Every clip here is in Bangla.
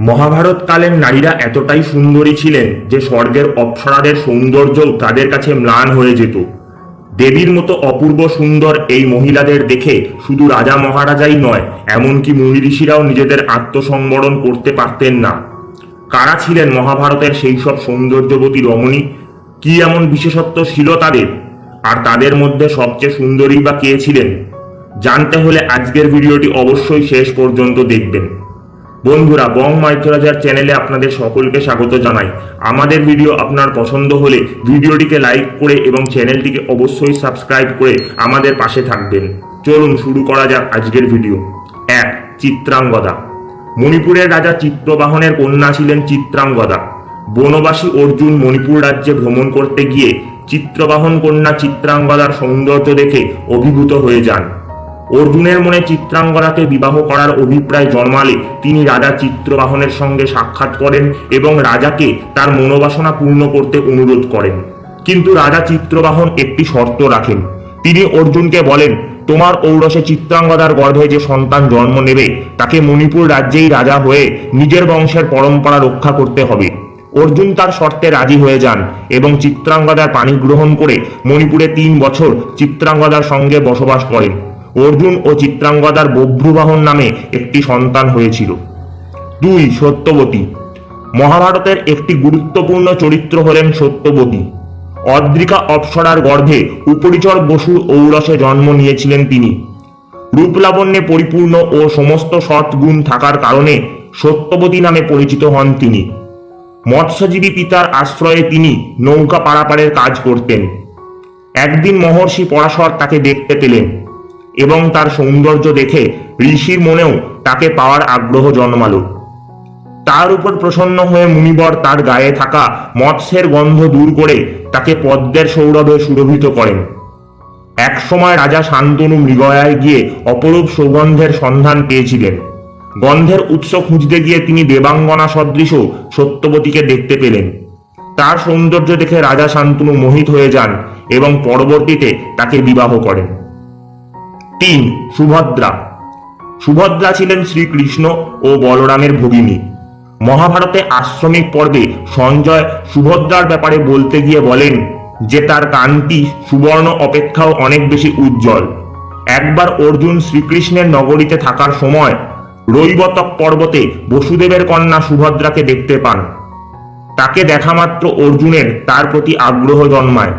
মহাভারতকালের নারীরা এতটাই সুন্দরী ছিলেন যে স্বর্গের অপ্সরাদের সৌন্দর্য তাদের কাছে ম্লান হয়ে যেত। দেবীর মতো অপূর্ব সুন্দর এই মহিলাদের দেখে শুধু রাজা মহারাজাই নয়, এমনকি মুনি ঋষিরাও নিজেদের আত্মসংবরণ করতে পারতেন না। কারা ছিলেন মহাভারতের সেই সব সৌন্দর্যবতী রমণী? কি এমন বিশেষত্ব ছিল তাদের? আর তাদের মধ্যে সবচেয়ে সুন্দরী বা কে ছিলেন? জানতে হলে আজকের ভিডিওটি অবশ্যই শেষ পর্যন্ত দেখবেন। বন্ধুরা, বং মাইথোরাজার চ্যানেলে আপনাদের সকলকে স্বাগত জানাই। আমাদের ভিডিও আপনার পছন্দ হলে ভিডিওটিকে লাইক করে এবং চ্যানেলটিকে অবশ্যই সাবস্ক্রাইব করে আমাদের পাশে থাকবেন। চলুন শুরু করা যাক আজকের ভিডিও। এক, চিত্রাঙ্গদা। মণিপুরের রাজা চিত্রবাহনের কন্যা ছিলেন চিত্রাঙ্গদা। বনবাসী অর্জুন মণিপুর রাজ্যে ভ্রমণ করতে গিয়ে চিত্রবাহন কন্যা চিত্রাঙ্গদার সৌন্দর্য দেখে অভিভূত হয়ে যান। অর্জুনের মনে চিত্রাঙ্গদাকে বিবাহ করার অভিপ্রায় জন্মালে তিনি রাজা চিত্রবাহনের সঙ্গে সাক্ষাৎ করেন এবং রাজাকে তার মনোবাসনা পূর্ণ করতে অনুরোধ করেন। কিন্তু রাজা চিত্রবাহন একটি শর্ত রাখেন। তিনি অর্জুনকে বলেন, তোমার ঔরসে চিত্রাঙ্গদার গর্ভে যে সন্তান জন্ম নেবে, তাকে মণিপুর রাজ্যেই রাজা হয়ে নিজের বংশের পরম্পরা রক্ষা করতে হবে। অর্জুন তার শর্তে রাজি হয়ে যান এবং চিত্রাঙ্গদার পানি গ্রহণ করে মণিপুরে তিন বছর চিত্রাঙ্গদার সঙ্গে বসবাস করেন। অর্জুন ও চিত্রাঙ্গদার বভ্রুবাহন নামে একটি সন্তান হয়েছিল। দুই, সত্যবতী। মহাভারতের একটি গুরুত্বপূর্ণ চরিত্র হলেন সত্যবতী। অদ্রিকা অপ্সরার গর্ভে উপরিচর বসুর ঔরসে জন্ম নিয়েছিলেন তিনি। রূপলাবণ্যে পরিপূর্ণ ও সমস্ত সৎগুণ থাকার কারণে সত্যবতী নামে পরিচিত হন তিনি। মৎস্যজীবী পিতার আশ্রয়ে তিনি নৌকা পারাপারের কাজ করতেন। একদিন মহর্ষি পরাশর তাকে দেখতে পেলেন। এবং তার সৌন্দর্য দেখে ঋষির মনেও তাকে পাওয়ার আগ্রহ জন্মালো। তার উপর প্রসন্ন হয়ে মুনিবর তার গায়ে থাকা মৎস্যের গন্ধ দূর করে তাকে পদ্মের সৌরভে সুরভিত করেন। একসময় রাজা শান্তনু মৃগয়ায় গিয়ে অপরূপ সুগন্ধের সন্ধান পেয়েছিলেন। গন্ধের উৎস খুঁজতে গিয়ে তিনি দেবাঙ্গনা সদৃশ সত্যবতীকে দেখতে পেলেন। তার সৌন্দর্য দেখে রাজা শান্তনু মোহিত হয়ে যান এবং পরবর্তীতে তাকে বিবাহ করেন। তিন, সুভদ্রা। সুভদ্রা ছিলেন শ্রীকৃষ্ণ ও বলরামের ভগিনী। মহাভারতে আশ্রমিক পর্বে সঞ্জয় সুভদ্রার ব্যাপারে বলতে গিয়ে বলেন যে তার কান্তি, সুবর্ণ অপেক্ষাও অনেক বেশি উজ্জ্বল। একবার অর্জুন শ্রীকৃষ্ণের নগরীতে থাকার সময় রৈবতক পর্বতে বসুদেবের কন্যা সুভদ্রাকে দেখতে পান। তাকে দেখা মাত্র অর্জুনের তার প্রতি আগ্রহ জন্মায়।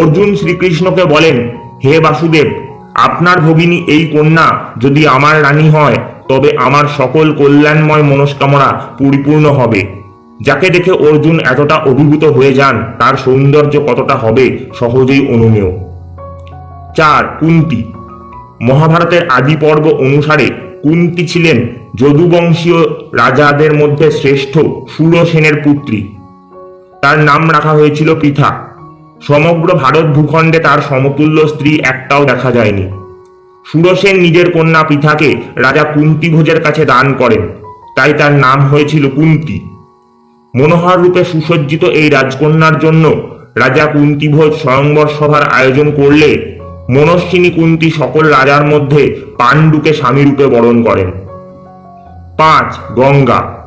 অর্জুন শ্রীকৃষ্ণকে বলেন, হে বাসুদেব আপনার ভগিনী এই কন্যা যদি আমার রানী হয়, তবে আমার সকল কল্যাণময় মনস্কামনা পরিপূর্ণ হবে। যাকে দেখে অর্জুন এতটা অভিভূত হয়ে যান, তার সৌন্দর্য কতটা হবে সহজেই অনুমেয়। চার, কুন্তি। মহাভারতের আদি পর্ব অনুসারে কুন্তি ছিলেন যদুবংশীয় রাজাদের মধ্যে শ্রেষ্ঠ সুরসেনের পুত্রী। তার নাম রাখা হয়েছিল পৃথা। সমগ্র ভারত ভূখণ্ডে তার সমতুল্য স্ত্রী একটাও দেখা যায়নি। সুরসেন নিজের কন্যা পৃথাকে রাজা কুন্তিভোজের কাছে দান করেন। তাই তার নাম হয়েছিল কুন্তি। মনোহর রূপে সুসজ্জিত এই রাজকন্যার জন্য রাজা কুন্তিভোজ স্বয়ংবর সভার আয়োজন করলে মনস্বিনী কুন্তি সকল রাজার মধ্যে পাণ্ডুকে স্বামী রূপে বরণ করেন। পাঁচ, গঙ্গা।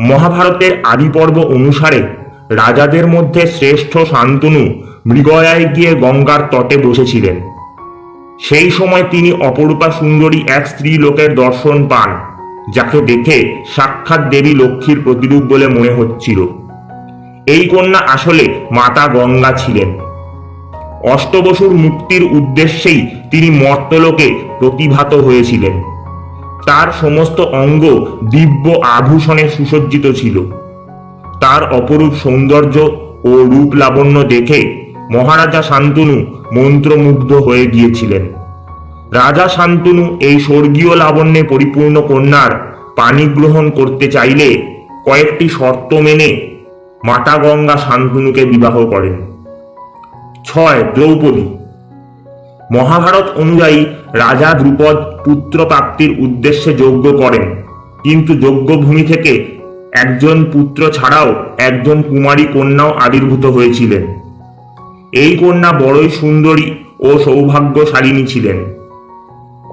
মহাভারতের আদি পর্ব অনুসারে রাজাদের মধ্যে শ্রেষ্ঠ শান্তনু মৃগয়ায় গিয়ে গঙ্গার তটে বসেছিলেন। সেই সময় তিনি অপরূপা সুন্দরী এক স্ত্রী লোকের দর্শন পান, যাকে দেখে সাক্ষাৎ দেবী লক্ষ্মীর প্রতিরূপ বলে মনে হচ্ছিল। এই কন্যা আসলে মাতা গঙ্গা ছিলেন। অষ্টবসুর মুক্তির উদ্দেশ্যেই তিনি মর্তলোকে প্রতিভাত হয়েছিলেন। তার সমস্ত অঙ্গ দিব্য আভূষণে সুসজ্জিত ছিল। তার অপরূপ সৌন্দর্য ও রূপ লাবণ্য দেখে মহারাজা শান্তনু মন্ত্রমুগ্ধ হয়ে গিয়েছিলেন। রাজা শান্তনু এই স্বর্গীয় লাবণ্যে পরিপূর্ণ কন্যার পানি গ্রহণ করতে চাইলে কয়েকটি শর্ত মেনে মাতা গঙ্গা শান্তনুকে বিবাহ করেন। ছয়, দ্রৌপদী। মহাভারত অনুযায়ী রাজা দ্রুপদ পুত্র প্রাপ্তির উদ্দেশ্যে যজ্ঞ করেন, কিন্তু যজ্ঞভূমি থেকে একজন পুত্র ছাড়াও একজন কুমারী কন্যাও আবির্ভূত হয়েছিলেন। এই কন্যা বড়ই সুন্দরী ও সৌভাগ্যশালিনী ছিলেন।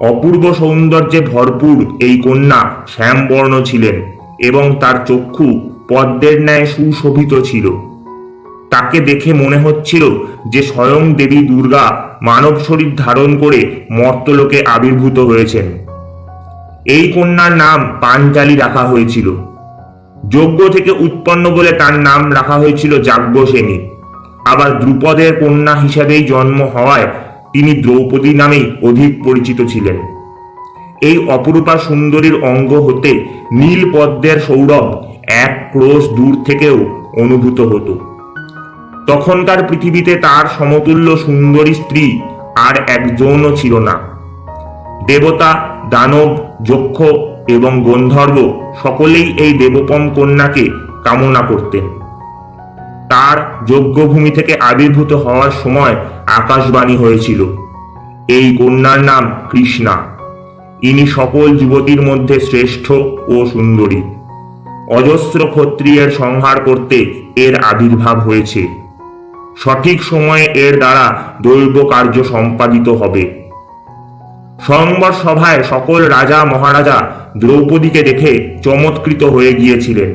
অপূর্ব সৌন্দর্যে ভরপুর এই কন্যা শ্যামবর্ণ ছিলেন এবং তার চক্ষু পদ্মের ন্যায় সুশোভিত ছিল। তাকে দেখে মনে হচ্ছিল যে স্বয়ং দেবী দুর্গা মানব শরীর ধারণ করে মর্তলোকে আবির্ভূত হয়েছেন। এই কন্যার নাম পাঞ্চালী রাখা হয়েছিল। যজ্ঞ থেকে উৎপন্ন বলে তার নাম রাখা হয়েছিল যাজ্ঞসেনী। আবার দ্রুপদের কন্যা হিসাবেই জন্ম হওয়ায় তিনি দ্রৌপদী নামেই অধিক পরিচিত ছিলেন। এই অপরূপা সুন্দরীর অঙ্গ হতে নীল পদ্মের সৌরভ এক ক্রোশ দূর থেকেও অনুভূত হতো। তখনকার পৃথিবীতে তার সমতুল্য সুন্দরী স্ত্রী আর একজনও ছিল না। দেবতা, দানব, যক্ষ এবং গন্ধর্ব সকলেই এই দেবপম কন্যাকে কামনা করতেন। তার যজ্ঞভূমি থেকে আবির্ভূত হওয়ার সময় আকাশবাণী হয়েছিল। এই কন্যার নাম কৃষ্ণা। ইনি সকল যুবতীর মধ্যে শ্রেষ্ঠ ও সুন্দরী। অজস্র ক্ষত্রিয়ের সংহার করতে এর আবির্ভাব হয়েছে। সঠিক সময়ে এর দ্বারা দৈব কার্য সম্পাদিত হবে। স্বয়ংবর সভায় সকল রাজা, মহারাজা দ্রৌপদীকে দেখে চমৎকৃত হয়ে গিয়েছিলেন।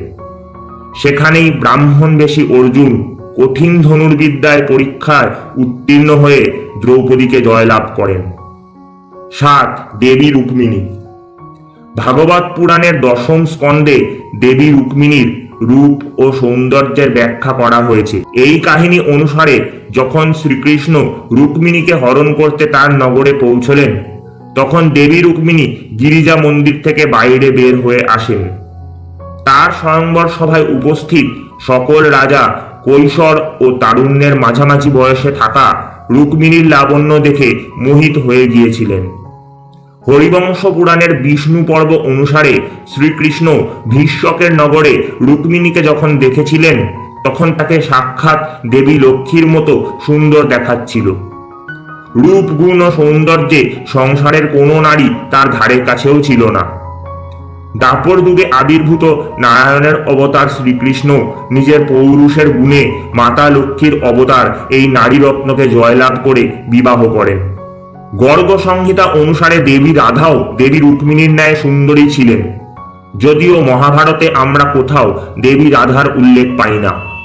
সেখানেই ব্রাহ্মণ বেশি অর্জুন কঠিন ধনুর্বিদ্যায় পরীক্ষায় উত্তীর্ণ হয়ে দ্রৌপদীকে জয়লাভ করেন। সাত, দেবী রুক্মিণী। ভাগবত পুরাণের দশম স্কন্ধে দেবী রুক্মিণীর রূপ ও সৌন্দর্যের ব্যাখ্যা করা হয়েছে। এই কাহিনী অনুসারে যখন শ্রীকৃষ্ণ রুক্মিণীকে হরণ করতে তার নগরে পৌঁছলেন তখন দেবী রুক্মিণী গিরিজা মন্দির থেকে বাইরে বের হয়ে আসেন। তার স্বয়ংবর সভায় উপস্থিত সকল রাজা, কৈশোর ও তারুণ্যের মাঝামাঝি বয়সে থাকা রুক্মিণীর লাবণ্য দেখে মোহিত হয়ে গিয়েছিলেন। হরিবংশ পুরাণের বিষ্ণু পর্ব অনুসারে শ্রীকৃষ্ণ ভীষ্মকের নগরে রুক্মিণীকে যখন দেখেছিলেন, তখন তাকে সাক্ষাৎ দেবী লক্ষ্মীর মতো সুন্দর দেখাচ্ছিল। রূপ গুণ ও সৌন্দর্যে সংসারের কোনো নারী তার ধারের কাছেও ছিল না। দাপর যুগে আবির্ভূত নারায়ণের অবতার শ্রীকৃষ্ণ নিজের পৌরুষের গুণে মাতা লক্ষ্মীর অবতার এই নারী রত্নকে জয়লাভ করে বিবাহ করেন। গর্গ সংহিতা অনুসারে দেবী রাধাও দেবী রুক্মিণীর ন্যায় সুন্দরী ছিলেন। যদিও মহাভারতে আমরা কোথাও দেবী রাধার উল্লেখ পাই না।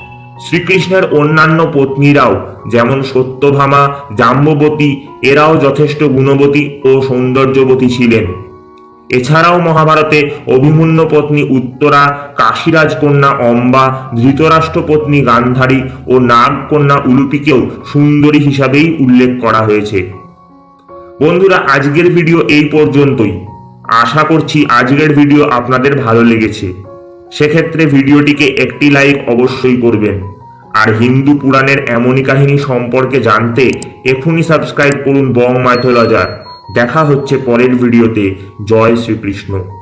শ্রীকৃষ্ণের অন্যান্য পত্নীরাও, যেমন সত্যভামা, জাম্ববতী, এরাও যথেষ্ট গুণবতী ও সৌন্দর্যবতী ছিলেন। এছাড়াও মহাভারতে অভিমন্য পত্নী উত্তরা, কাশীরাজ কন্যা অম্বা ধৃতরাষ্ট্র পত্নী গান্ধারী ও নাগ কন্যা উলুপিকেও সুন্দরী হিসাবেই উল্লেখ করা হয়েছে। বন্ধুরা, আজকের ভিডিও এই পর্যন্তই। আশা করছি আজকের ভিডিও আপনাদের ভালো লেগেছে। সেক্ষেত্রে ভিডিওটিকে একটি লাইক অবশ্যই করবেন। আর হিন্দু পুরাণের এমনই কাহিনী সম্পর্কে জানতে এখনই সাবস্ক্রাইব করুন বং মাইথোলজার। দেখা হচ্ছে পরের ভিডিওতে। জয় শ্রীকৃষ্ণ।